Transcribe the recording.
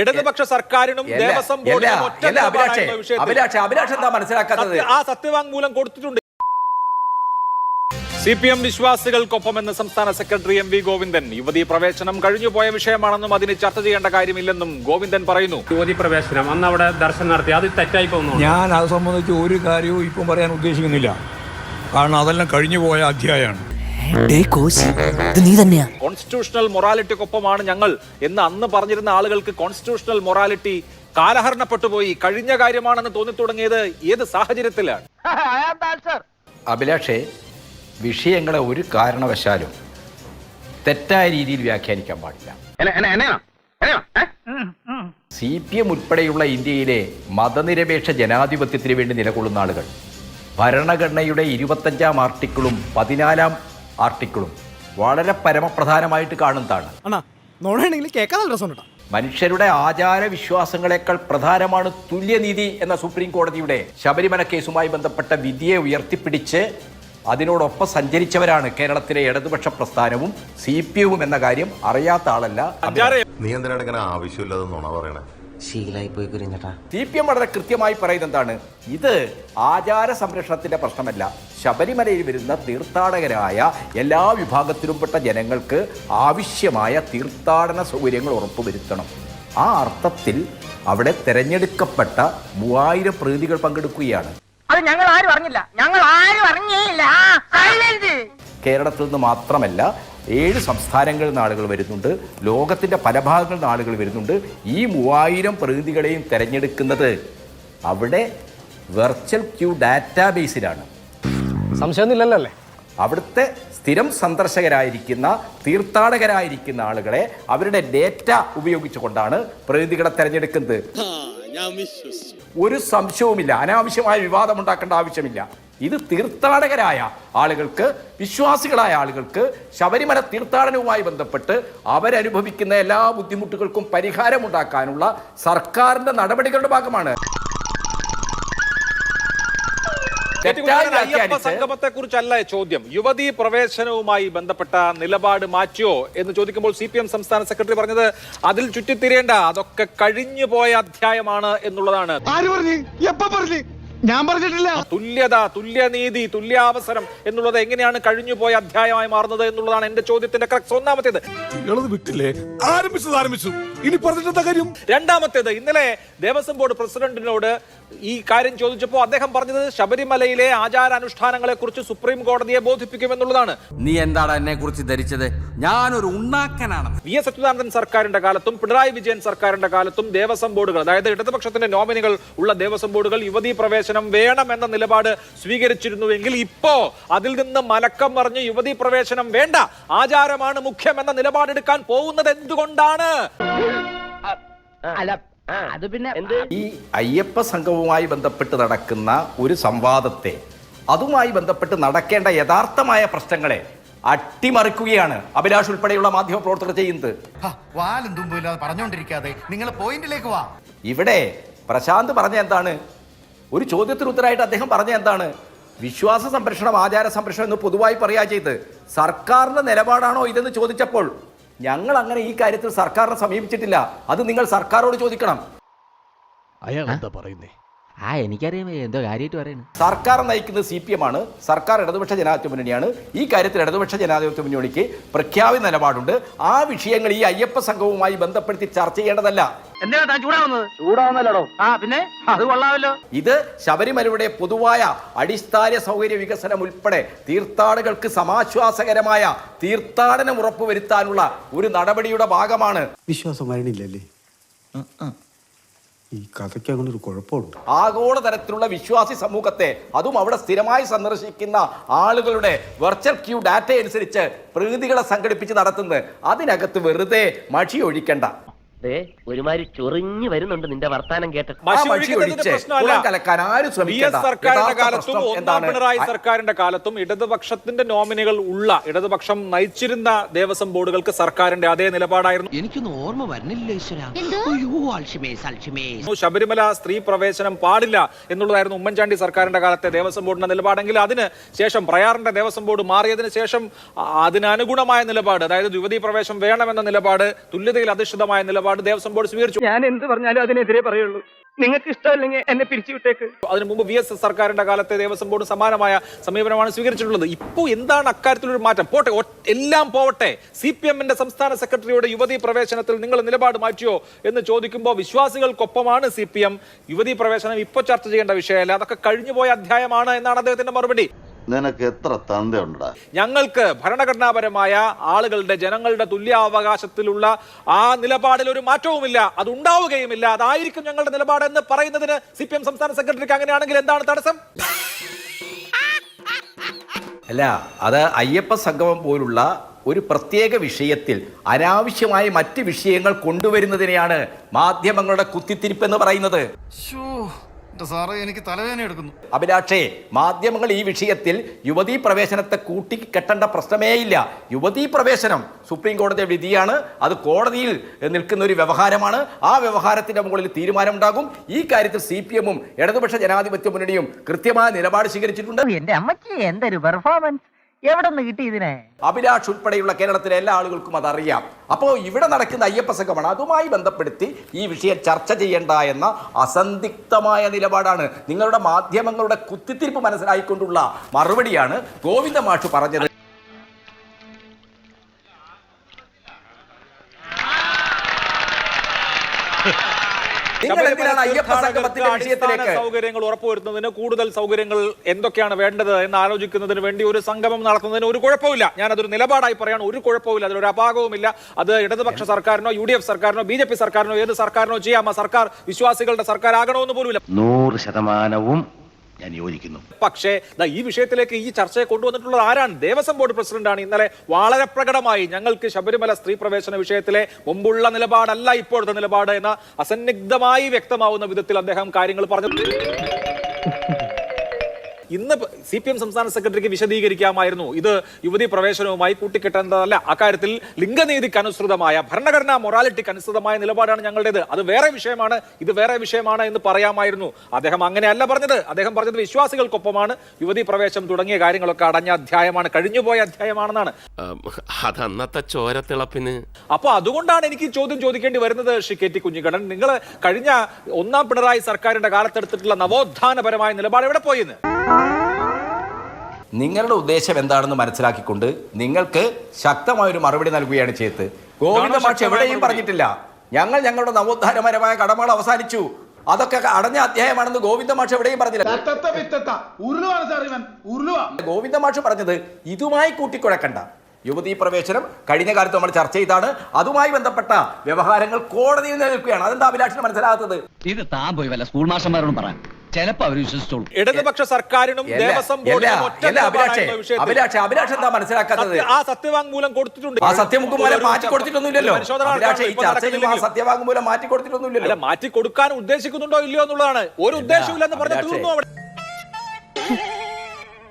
ഇടതുപക്ഷ സർക്കാരിനും ദേവസ്വം ബോർഡിനും അഭിലാഷേ നിലപാടായിരുന്ന അഭിലാഷേ അഭിലാഷ് എന്താ മനസ്സിലാക്കാത്തത്? ആ സത്യവാങ്മൂലം കൊടുത്തിട്ടുണ്ട്. സി പി എം വിശ്വാസികൾക്കൊപ്പമെന്ന് സംസ്ഥാന സെക്രട്ടറി എം വി ഗോവിന്ദൻ. യുവതി പ്രവേശനം കഴിഞ്ഞുപോയ വിഷയമാണെന്നും അതിന് ചർച്ച ചെയ്യേണ്ട കാര്യമില്ലെന്നും ഗോവിന്ദൻ പറയുന്നു. യുവതി പ്രവേശനം. അന്ന് അവിടെ ദർശനം നടത്തി. അത് തെറ്റായി പോകുന്നു. ഞാൻ അത് സംബന്ധിച്ച് ഒരു കാര്യവും ഇപ്പം പറയാൻ ഉദ്ദേശിക്കുന്നില്ല. കാരണം അതെല്ലാം കഴിഞ്ഞു പോയ അധ്യായമാണ്. നീ തന്നെയാ. കോൺസ്റ്റിറ്റ്യൂഷണൽ മൊറാലിറ്റിക്കൊപ്പമാണ് ഞങ്ങൾ. എന്ന് അന്ന് പറഞ്ഞിരുന്ന ആളുകൾക്ക് കോൺസ്റ്റിറ്റ്യൂഷണൽ മൊറാലിറ്റി കാലഹരണപ്പെട്ടു പോയി. കഴിഞ്ഞ കാര്യമാണെന്ന് തോന്നി തുടങ്ങിയത് ഏത് സാഹചര്യത്തിലാണ്? അഭിലാഷേ വിഷയങ്ങളെ ഒരു കാരണവശാലും തെറ്റായ രീതിയിൽ വ്യാഖ്യാനിക്കാൻ പാടില്ല. സി പി എം ഉൾപ്പെടെയുള്ള ഇന്ത്യയിലെ മതനിരപേക്ഷ ജനാധിപത്യത്തിന് വേണ്ടി നിലകൊള്ളുന്ന ആളുകൾ ഭരണഘടനയുടെ ഇരുപത്തഞ്ചാം ആർട്ടിക്കിളും പതിനാലാം ആർട്ടിക്കിളും വളരെ പരമപ്രധാനമായിട്ട് കാണുന്നതാണ്. മനുഷ്യരുടെ ആചാര വിശ്വാസങ്ങളെക്കാൾ പ്രധാനമാണ് തുല്യനീതി എന്ന സുപ്രീം കോടതിയുടെ ശബരിമല കേസുമായി ബന്ധപ്പെട്ട വിധിയെ ഉയർത്തിപ്പിടിച്ച് അതിനോടൊപ്പം സഞ്ചരിച്ചവരാണ് കേരളത്തിലെ ഇടതുപക്ഷ പ്രസ്ഥാനവും സി പി എമ്മും എന്ന കാര്യം അറിയാത്ത ആളല്ല അഞ്ചാറ് നീ എന്തിനാണ് ഇങ്ങനെ ആവശ്യമില്ലാതെ നുണ പറയണേ. ശീലായി പോയി കുരിഞ്ഞട്ടാ സി പി എം വളരെ കൃത്യമായി പറയുന്നത് എന്താണ് ഇത് ആചാര സംരക്ഷണത്തിന്റെ പ്രശ്നമല്ല. ശബരിമലയിൽ വരുന്ന തീർത്ഥാടകരായ എല്ലാ വിഭാഗത്തിലുംപ്പെട്ട ജനങ്ങൾക്ക് ആവശ്യമായ തീർത്ഥാടന സൗകര്യങ്ങൾ ഉറപ്പുവരുത്തണം ആ അർത്ഥത്തിൽ അവിടെ തെരഞ്ഞെടുക്കപ്പെട്ട മൂവായിരം പ്രതിനിധികൾ പങ്കെടുക്കുകയാണ്. അത് ഞങ്ങൾ ആരും അറിഞ്ഞില്ല ഞങ്ങൾ ആരും അറിഞ്ഞേയില്ല കേരളത്തിൽ നിന്ന് മാത്രമല്ല ഏഴ് സംസ്ഥാനങ്ങളിൽ നിന്ന് ആളുകൾ വരുന്നുണ്ട്. ലോകത്തിന്റെ പല ഭാഗങ്ങളിൽ നിന്ന് ആളുകൾ വരുന്നുണ്ട്. ഈ മൂവായിരം പ്രതിനിധികളെയും തിരഞ്ഞെടുക്കുന്നത് അവിടെ വെർച്വൽ ക്യൂ ഡാറ്റാബേസിലാണ്. സംശയമൊന്നുമില്ലല്ലോ അല്ലേ? അവിടുത്തെ സ്ഥിരം സന്ദർശകരായിരിക്കുന്ന തീർത്ഥാടകരായിരിക്കുന്ന ആളുകളെ അവരുടെ ഡേറ്റ ഉപയോഗിച്ചുകൊണ്ടാണ് പ്രതിനിധികളെ തിരഞ്ഞെടുക്കുന്നത്. ഒരു സംശയവുമില്ല. അനാവശ്യമായ വിവാദം ഉണ്ടാക്കേണ്ട ആവശ്യമില്ല. ഇത് തീർത്ഥാടകരായ ആളുകൾക്ക് വിശ്വാസികളായ ആളുകൾക്ക് ശബരിമല തീർത്ഥാടനവുമായി ബന്ധപ്പെട്ട് അവരനുഭവിക്കുന്ന എല്ലാ ബുദ്ധിമുട്ടുകൾക്കും പരിഹാരമുണ്ടാക്കാനുള്ള സർക്കാരിന്റെ നടപടികളുടെ ഭാഗമാണ്. സംഗമത്തെ കുറിച്ചല്ല ചോദ്യം. യുവതീ പ്രവേശനവുമായി ബന്ധപ്പെട്ട നിലപാട് മാറ്റിയോ എന്ന് ചോദിക്കുമ്പോൾ സി പി എം സംസ്ഥാന സെക്രട്ടറി പറഞ്ഞത് അതിൽ ചുറ്റിത്തിരിയേണ്ട അതൊക്കെ കഴിഞ്ഞു പോയ അധ്യായമാണ് എന്നുള്ളതാണ്. ഞാൻ പറഞ്ഞിട്ടില്ല. തുല്യത തുല്യനീതി തുല്യാവസരം എന്നുള്ളത് എങ്ങനെയാണ് കഴിഞ്ഞു പോയ അധ്യായമായി മാറുന്നത് എന്നുള്ളതാണ് എന്റെ ചോദ്യത്തിന്റെ ക്രക്സ് ഒന്നാമത്തേത് നിങ്ങളത് വിട്ടില്ലേ? ആരംഭിച്ചത് ആരംഭിച്ചു. ഇനി പറഞ്ഞിട്ടെന്താ കാര്യം? രണ്ടാമത്തേത് ഇന്നലെ ദേവസ്വം ബോർഡ് പ്രസിഡന്റിനോട് ഈ കാര്യം ചോദിച്ചപ്പോൾ അദ്ദേഹം പറഞ്ഞത് ശബരിമലയിലെ ആചാരാനുഷ്ഠാനങ്ങളെ കുറിച്ച് സുപ്രീം കോടതിയെ ബോധിപ്പിക്കുമെന്നുള്ളതാണ്. നീ എന്താണ് എന്നെ കുറിച്ച് ധരിച്ചത്? ഞാനൊരു ഉണ്ണാക്കനാണ്. വി എസ് അച്യുതാനന്ദൻ സർക്കാരിന്റെ കാലത്തും പിണറായി വിജയൻ സർക്കാരിന്റെ കാലത്തും ദേവസ്വം ബോർഡുകൾ അതായത് ഇടതുപക്ഷത്തിന്റെ നോമിനികൾ ഉള്ള ദേവസ്വം ബോർഡുകൾ യുവതീ പ്രവേശനം വേണം എന്ന നിലപാട് സ്വീകരിച്ചിരുന്നുവെങ്കിൽ ഇപ്പോ അതിൽ നിന്ന് മലക്കം മറിഞ്ഞ് യുവതീ പ്രവേശനം വേണ്ട ആചാരമാണ് മുഖ്യം എന്ന നിലപാടെടുക്കാൻ പോകുന്നത് എന്തുകൊണ്ടാണ്? അല്ല അത് പിന്നെ ഈ അയ്യപ്പ സംഘവുമായി ബന്ധപ്പെട്ട് നടക്കുന്ന ഒരു സംവാദത്തെ അതുമായി ബന്ധപ്പെട്ട് നടക്കേണ്ട യഥാർത്ഥമായ പ്രശ്നങ്ങളെ അട്ടിമറിക്കുകയാണ് അഭിലാഷ് ഉൾപ്പെടെയുള്ള മാധ്യമ പ്രവർത്തകർ ചെയ്യുന്നത്. വാലും തുമ്പില്ലാതെ പറഞ്ഞുകൊണ്ടിരിക്കാതെ നിങ്ങൾ പോയിന്റിലേക്ക് വാ. ഇവിടെ പ്രശാന്ത് പറഞ്ഞ എന്താണ്? ഒരു ചോദ്യത്തിന് ഉത്തരമായിട്ട് അദ്ദേഹം പറഞ്ഞ എന്താണ്? വിശ്വാസ സംരക്ഷണം ആചാര സംരക്ഷണം എന്ന് പൊതുവായി പറയാ ചെയ്ത്. സർക്കാരിന്റെ നിലപാടാണോ ഇതെന്ന് ചോദിച്ചപ്പോൾ ഞങ്ങൾ അങ്ങനെ ഈ കാര്യത്തിൽ സർക്കാരിനെ സമീപിച്ചിട്ടില്ല. അത് നിങ്ങൾ സർക്കാരോട് ചോദിക്കണം. അയാൾ എന്താ പറയുന്നേ? ആ എനിക്കറിയാം. എന്തോ കാര്യമായിട്ട് പറയുന്നു സർക്കാർ നയിക്കുന്നത് സി പി എം ആണ്. സർക്കാർ ഇടതുപക്ഷ ജനാധിപത്യ മുന്നണിയാണ്. ഈ കാര്യത്തിൽ ഇടതുപക്ഷ ജനാധിപത്യ മുന്നണിക്ക് പ്രഖ്യാപിത നിലപാടുണ്ട്. ആ വിഷയങ്ങൾ ഈ അയ്യപ്പ സംഘവുമായി ബന്ധപ്പെടുത്തി ചർച്ച ചെയ്യേണ്ടതല്ല. ഇത് ശബരിമലയുടെ പൊതുവായ അടിസ്ഥാന സൗകര്യ വികസനം ഉൾപ്പെടെ തീർത്ഥാടകർക്ക് സമാശ്വാസകരമായ തീർത്ഥാടനം ഉറപ്പുവരുത്താനുള്ള ഒരു നടപടിയുടെ ഭാഗമാണ്. വിശ്വാസം വരണില്ലല്ലേ? ഈ കഥയ്ക്ക് അങ്ങനെ ഒരു കുഴപ്പമുണ്ട്. ആഗോള തരത്തിലുള്ള വിശ്വാസി സമൂഹത്തെ അതും അവിടെ സ്ഥിരമായി സന്ദർശിക്കുന്ന ആളുകളുടെ വെർച്വൽ ക്യൂ ഡാറ്റ അനുസരിച്ച് പ്രതിനിധികളെ സംഘടിപ്പിച്ച് നടത്തുന്നത്. അതിനകത്ത് വെറുതെ മഷി ഒഴിക്കണ്ട. ഒരുമാതിരി ചൊറിഞ്ഞു വരുന്നുണ്ട് നിന്റെ വർത്താനം കേട്ട്. സർക്കാരിന്റെ കാലത്തും ഒന്നാം പിണറായി സർക്കാരിന്റെ കാലത്തും ഇടതുപക്ഷത്തിന്റെ നോമിനികൾ ഉള്ള ഇടതുപക്ഷം നയിച്ചിരുന്ന ദേവസ്വം ബോർഡുകൾക്ക് സർക്കാരിന്റെ അതേ നിലപാടായിരുന്നു. എനിക്കൊന്നും ഓർമ്മ വരുന്നില്ല ശബരിമല സ്ത്രീ പ്രവേശനം പാടില്ല എന്നുള്ളതായിരുന്നു ഉമ്മൻചാണ്ടി സർക്കാരിന്റെ കാലത്തെ ദേവസ്വം ബോർഡിന്റെ നിലപാടെങ്കിൽ അതിന് ശേഷം പ്രയാറിന്റെ ദേവസ്വം ബോർഡ് മാറിയതിനു ശേഷം അതിനനുഗുണമായ നിലപാട് അതായത് യുവതി പ്രവേശം വേണമെന്ന നിലപാട് തുല്യതയിൽ അധിഷ്ഠിതമായ നിലപാട് നിലപാട് ദേവസ്വം ബോർഡ് സ്വീകരിച്ചു. ഞാൻ എന്ത് പറഞ്ഞാലും അതിനെതിരെ പറയുള്ളൂ. നിങ്ങൾക്ക് ഇഷ്ടമല്ലെങ്കിൽ എന്നെ പിരിച്ചുവിട്ടേക്ക്. അതിനു മുമ്പ് വി എസ് സർക്കാരിന്റെ കാലത്തെ ദേവസ്വം ബോർഡ് സമാനമായ സമീപനമാണ് സ്വീകരിച്ചിട്ടുള്ളത്. ഇപ്പോൾ എന്താണ് അക്കാര്യത്തിലൊരു മാറ്റം? പോട്ടെ എല്ലാം പോവട്ടെ. സി പി എമ്മിന്റെ സംസ്ഥാന സെക്രട്ടറിയുടെ യുവതി പ്രവേശനത്തിൽ നിങ്ങൾ നിലപാട് മാറ്റിയോ എന്ന് ചോദിക്കുമ്പോൾ വിശ്വാസികൾക്കൊപ്പമാണ് സി പി എം യുവതി പ്രവേശനം ഇപ്പോൾ ചർച്ച ചെയ്യേണ്ട വിഷയമല്ല. അതൊക്കെ കഴിഞ്ഞുപോയ അധ്യായമാണ് എന്നാണ് അദ്ദേഹത്തിന്റെ മറുപടി. നിനക്ക് എത്ര തന്തയുണ്ടാ ഞങ്ങൾക്ക് ഭരണഘടനാപരമായ ആളുകളുടെ ജനങ്ങളുടെ തുല്യാവകാശത്തിലുള്ള ആ നിലപാടിൽ ഒരു മാറ്റവുമില്ല. അത് ഉണ്ടാവുകയുമില്ല. അതായിരിക്കും ഞങ്ങളുടെ നിലപാട് എന്ന് പറയുന്നതിന് സി പി എം സംസ്ഥാന സെക്രട്ടറിക്ക് അങ്ങനെയാണെങ്കിൽ എന്താണ് തടസ്സം? അല്ല അത് അയ്യപ്പ സംഗമം പോലുള്ള ഒരു പ്രത്യേക വിഷയത്തിൽ അനാവശ്യമായ മറ്റ് വിഷയങ്ങൾ കൊണ്ടുവരുന്നതിനെയാണ് മാധ്യമങ്ങളുടെ കുത്തിത്തിരിപ്പ് എന്ന് പറയുന്നത് സാറേ എനിക്ക് തലവേദന എടുക്കുന്നു. അഭിലാഷേ മാധ്യമങ്ങൾ ഈ വിഷയത്തിൽ യുവതീ പ്രവേശനത്തെ കൂട്ടി കെട്ടേണ്ട പ്രശ്നമേയില്ല യുവതീ പ്രവേശനം സുപ്രീം കോടതിയുടെ വിധിയാണ്. അത് കോടതിയിൽ നിൽക്കുന്ന ഒരു വ്യവഹാരമാണ്. ആ വ്യവഹാരത്തിന്റെ മുകളിൽ തീരുമാനമുണ്ടാകും. ഈ കാര്യത്തിൽ സി പി എമ്മും ഇടതുപക്ഷ ജനാധിപത്യ മുന്നണിയും കൃത്യമായ നിലപാട് സ്വീകരിച്ചിട്ടുണ്ട്. എന്റെ അമ്മയ്ക്ക് എന്തൊരു പെർഫോമൻസ് എവിടെ നിന്ന് കിട്ടി ഇതിനെ? അഭിലാഷ് ഉൾപ്പെടെയുള്ള കേരളത്തിലെ എല്ലാ ആളുകൾക്കും അതറിയാം. അപ്പോൾ ഇവിടെ നടക്കുന്ന അയ്യപ്പ സംഗമമാണ് അതുമായി ബന്ധപ്പെടുത്തി ഈ വിഷയം ചർച്ച ചെയ്യേണ്ട എന്ന അസന്ധിഗ്ധമായ നിലപാടാണ് നിങ്ങളുടെ മാധ്യമങ്ങളുടെ കുത്തിത്തിരിപ്പ് മനസ്സിലായിക്കൊണ്ടുള്ള മറുപടിയാണ് ഗോവിന്ദ മാഷ് പറഞ്ഞത്. അയ്യപ്പ സംഗമത്തിന്റെ വിഷയത്തിലേക്ക്. സൗകര്യങ്ങൾ ഉറപ്പുവരുത്തുന്നതിന് കൂടുതൽ സൗകര്യങ്ങൾ എന്തൊക്കെയാണ് വേണ്ടത് എന്ന് ആലോചിക്കുന്നതിന് വേണ്ടി ഒരു സംഗമം നടത്തുന്നതിന് ഒരു കുഴപ്പമില്ല ഞാൻ അതൊരു നിലപാടായി പറയാണ് ഒരു കുഴപ്പമില്ല അതിലൊരു അപാകവുമില്ല. അത് ഇടതുപക്ഷ സർക്കാരിനോ യു ഡി എഫ് സർക്കാരിനോ ബി ജെ പി സർക്കാരിനോ ഏത് സർക്കാരിനോ ചെയ്യാം. ആ സർക്കാർ വിശ്വാസികളുടെ സർക്കാർ ആകണമെന്ന് പോലുമില്ല. നൂറ് ശതമാനവും ഞാൻ യോജിക്കുന്നു. പക്ഷേ ദാ ഈ വിഷയത്തിലേക്ക് ഈ ചർച്ചയെ കൊണ്ടുവന്നിട്ടുള്ളത് ആരാണ്? ദേവസ്വം ബോർഡ് പ്രസിഡന്റാണ്. ഇന്നലെ വളരെ പ്രകടമായി ഞങ്ങൾക്ക് ശബരിമല സ്ത്രീ പ്രവേശന വിഷയത്തിലെ മുമ്പുള്ള നിലപാടല്ല ഇപ്പോഴത്തെ നിലപാട് എന്ന അസന്നിഗ്ധമായി വ്യക്തമാവുന്ന വിധത്തിൽ അദ്ദേഹം കാര്യങ്ങൾ പറഞ്ഞു. ഇന്ന് സി പി എം സംസ്ഥാന സെക്രട്ടറിക്ക് വിശദീകരിക്കാമായിരുന്നു. ഇത് യുവതി പ്രവേശനവുമായി കൂട്ടിക്കെട്ടേണ്ടതല്ല. അക്കാര്യത്തിൽ ലിംഗനീതിക്ക് അനുസൃതമായ ഭരണഘടനാ മൊറാലിറ്റിക്ക് അനുസൃതമായ നിലപാടാണ് ഞങ്ങളുടേത്. അത് വേറെ വിഷയമാണ് ഇത് വേറെ വിഷയമാണ് എന്ന് പറയാമായിരുന്നു. അദ്ദേഹം അങ്ങനെയല്ല പറഞ്ഞത്. അദ്ദേഹം പറഞ്ഞത് വിശ്വാസികൾക്കൊപ്പമാണ്. യുവതി പ്രവേശം തുടങ്ങിയ കാര്യങ്ങളൊക്കെ അടഞ്ഞ അധ്യായമാണ് കഴിഞ്ഞുപോയ അധ്യായമാണെന്നാണ്. അതന്നത്തെ ചോരത്തിളപ്പിന്. അപ്പൊ അതുകൊണ്ടാണ് എനിക്ക് ചോദ്യം ചോദിക്കേണ്ടി വരുന്നത് ശ്രീ കെ ടി കുഞ്ഞിക്കണ്ണൻ. നിങ്ങൾ കഴിഞ്ഞ ഒന്നാം പിണറായി സർക്കാരിന്റെ കാലത്തെടുത്തിട്ടുള്ള നവോത്ഥാനപരമായ നിലപാട് എവിടെ പോയിന്ന്? നിങ്ങളുടെ ഉദ്ദേശം എന്താണെന്ന് മനസ്സിലാക്കിക്കൊണ്ട് നിങ്ങൾക്ക് ശക്തമായ ഒരു മറുപടി നൽകുകയാണ് ചെയ്ത് ഗോവിന്ദ പക്ഷെ എവിടെയും പറഞ്ഞിട്ടില്ല. ഞങ്ങൾ ഞങ്ങളുടെ നവോത്ഥാനപരമായ കടമകൾ അവസാനിച്ചു. അതൊക്കെ അടഞ്ഞ അധ്യായമാണെന്ന് ഗോവിന്ദ മാഷ് എവിടെയും പറഞ്ഞില്ല. ഗോവിന്ദ മാഷ് പറഞ്ഞത് ഇതുമായി കൂട്ടിക്കുഴക്കണ്ട. യുവതീ പ്രവേശനം കഴിഞ്ഞ കാലത്ത് നമ്മൾ ചർച്ച ചെയ്താണ്. അതുമായി ബന്ധപ്പെട്ട വ്യവഹാരങ്ങൾ കോടതിയിൽ നിലനിൽക്കുകയാണ്. അതെന്താ അഭിലാഷിന് മനസ്സിലാകാത്തത്? ഇത് താൻ പോയി വല്ല സ്കൂൾ മാഷന്മാരോടും പറയാം ചിലപ്പോ അവർ വിശ്വസിച്ചോളൂ. ഇടതുപക്ഷ സർക്കാരിനും ദേവസ്വം അഭിലാഷേ. അഭിലാഷേ, അഭിലാഷ് എന്താ മനസ്സിലാക്കാത്തത്? ആ സത്യവാങ്മൂലം കൊടുത്തിട്ടുണ്ട്. ആ സത്യവാങ്മൂലം മാറ്റി കൊടുത്തിട്ടൊന്നുമില്ലല്ലോ. സത്യവാങ്മൂലം മാറ്റി അല്ല കൊടുത്തിട്ടൊന്നുമില്ലല്ലോ മാറ്റി കൊടുക്കാൻ ഉദ്ദേശിക്കുന്നുണ്ടോ ഇല്ലയോ എന്നുള്ളതാണ്. ഒരു ഉദ്ദേശമില്ലെന്ന് പറഞ്ഞ് പറഞ്ഞു തീർന്നു അവിടെ.